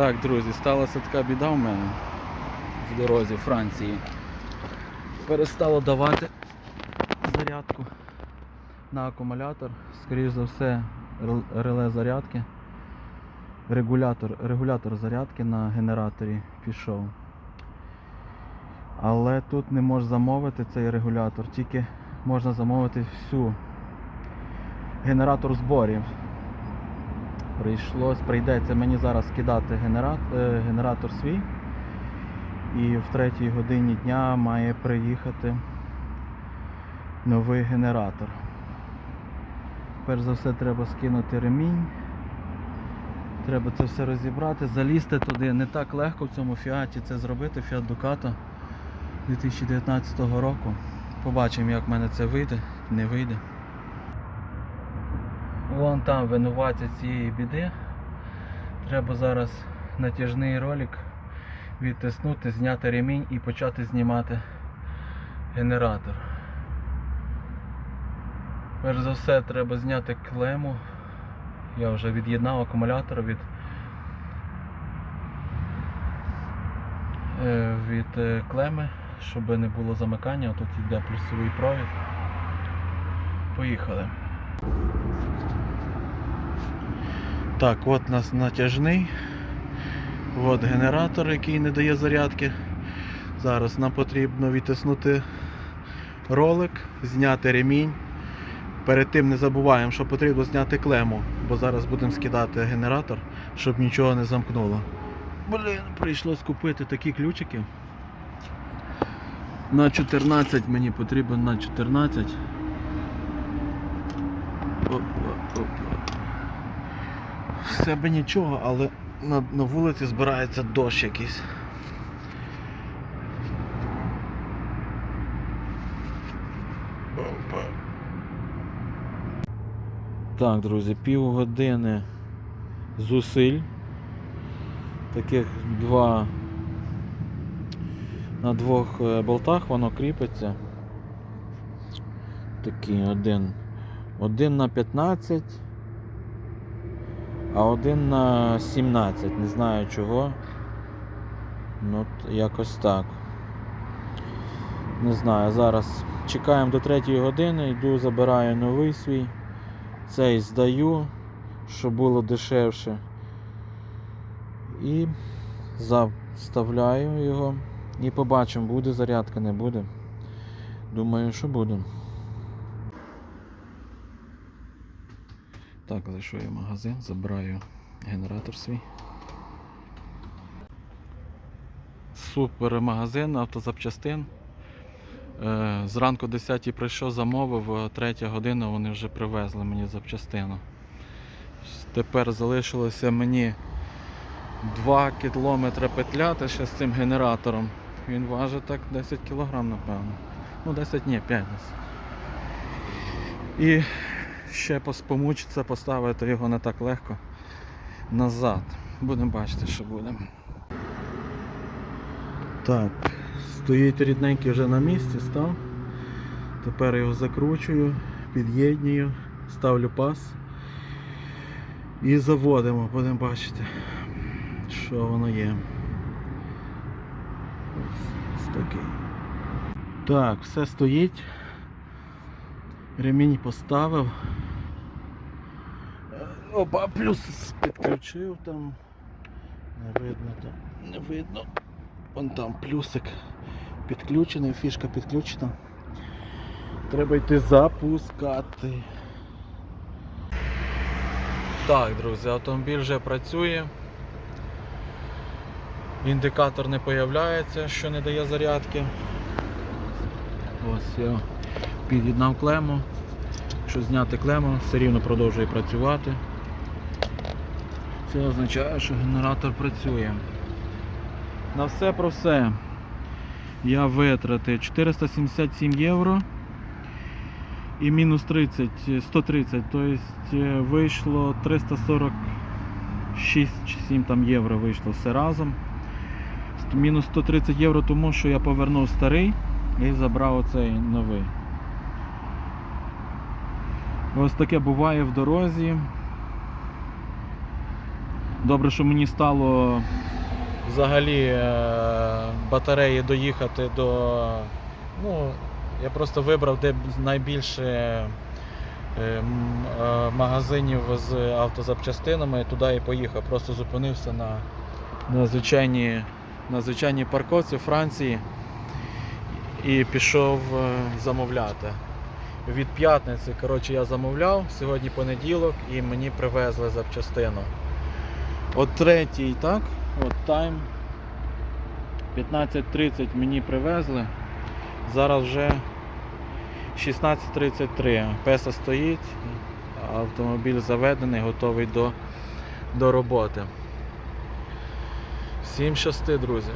Так, друзі, сталася така біда в мене в дорозі Франції. Перестало давати зарядку на акумулятор. Скоріше за все, реле зарядки. Регулятор, регулятор зарядки на генераторі пішов. Але тут не можеш замовити цей регулятор, тільки можна замовити всю генератор зборів. Прийшлось, прийдеться мені зараз кидати генератор, генератор свій. І в третій годині дня має приїхати новий генератор. Перш за все треба скинути ремінь. Треба це все розібрати, залізти туди. Не так легко в цьому фіаті це зробити, Fiat Ducato 2019 року. Побачимо, як в мене це вийде, не вийде. Вон там винуватця цієї біди. Треба зараз натяжний ролик відтиснути, зняти ремінь і почати знімати генератор. Перш за все треба зняти клему. Я вже від'єднав акумулятор від, е, від е, клеми, щоб не було замикання. Тут йде плюсовий провід. Поїхали. Так, от у нас натяжний. От генератор, який не дає зарядки. Зараз нам потрібно відтиснути ролик, зняти ремінь. Перед тим не забуваємо, що потрібно зняти клему, бо зараз будемо скидати генератор, щоб нічого не замкнуло. Блін, прийшлось купити такі ключики. На 14 мені потрібно на 14. Опа, опа. В себе нічого, але на, на вулиці збирається дощ якийсь. Опа. Так, друзі, півгодини зусиль. Таких два на двох е, болтах воно кріпиться. Такий один. Один на 15, а один на 17. Не знаю чого. Ну, якось так. Не знаю, зараз чекаємо до 3 години, йду, забираю новий свій. Цей здаю, щоб було дешевше. І заставляю його. І побачимо, буде зарядка, не буде. Думаю, що буде. Так, зайшов я в магазин, забираю генератор свій. Супер магазин автозапчастин. Е, Зранку 10 прийшов, замовив, 3 година вони вже привезли мені запчастину. Тепер залишилося мені 2 кілометри петляти ще з цим генератором. Він важить так 10 кг, напевно. Ну 10 ні, 5 десь. І ще пос- помучиться поставити його не так легко назад. Будемо бачити, що буде. Так, стоїть рідненький вже на місці, став. Тепер його закручую, під'єднюю, ставлю пас і заводимо, будемо бачити, що воно є. Ось такий. Так, все стоїть. Ремінь поставив. Е, Опа, плюс підключив там. Не видно там, не видно. Вон там плюсик підключений, фішка підключена. Треба йти запускати. Так, друзі, автомобіль вже працює. Індикатор не появляється, що не дає зарядки. Ось я під'єднав клему. Якщо зняти клему, все рівно продовжує працювати. Це означає, що генератор працює. На все про все я витратив 477 євро і мінус 30, 130, тобто е, вийшло 346 чи 7 там євро вийшло все разом. Мінус 130 євро, тому що я повернув старий і забрав оцей новий. Ось таке буває в дорозі. Добре, що мені стало взагалі е, батареї доїхати до. Ну, я просто вибрав, де найбільше е, е, магазинів з автозапчастинами, туди і поїхав. Просто зупинився на, на, звичайній, на звичайній парковці Франції і пішов замовляти. Від п'ятниці коротше, я замовляв, сьогодні понеділок і мені привезли запчастину. От третій, так? От тайм. 15.30 мені привезли. Зараз вже 16.33. Песа стоїть, автомобіль заведений, готовий до, до роботи. Всім щасти, друзі.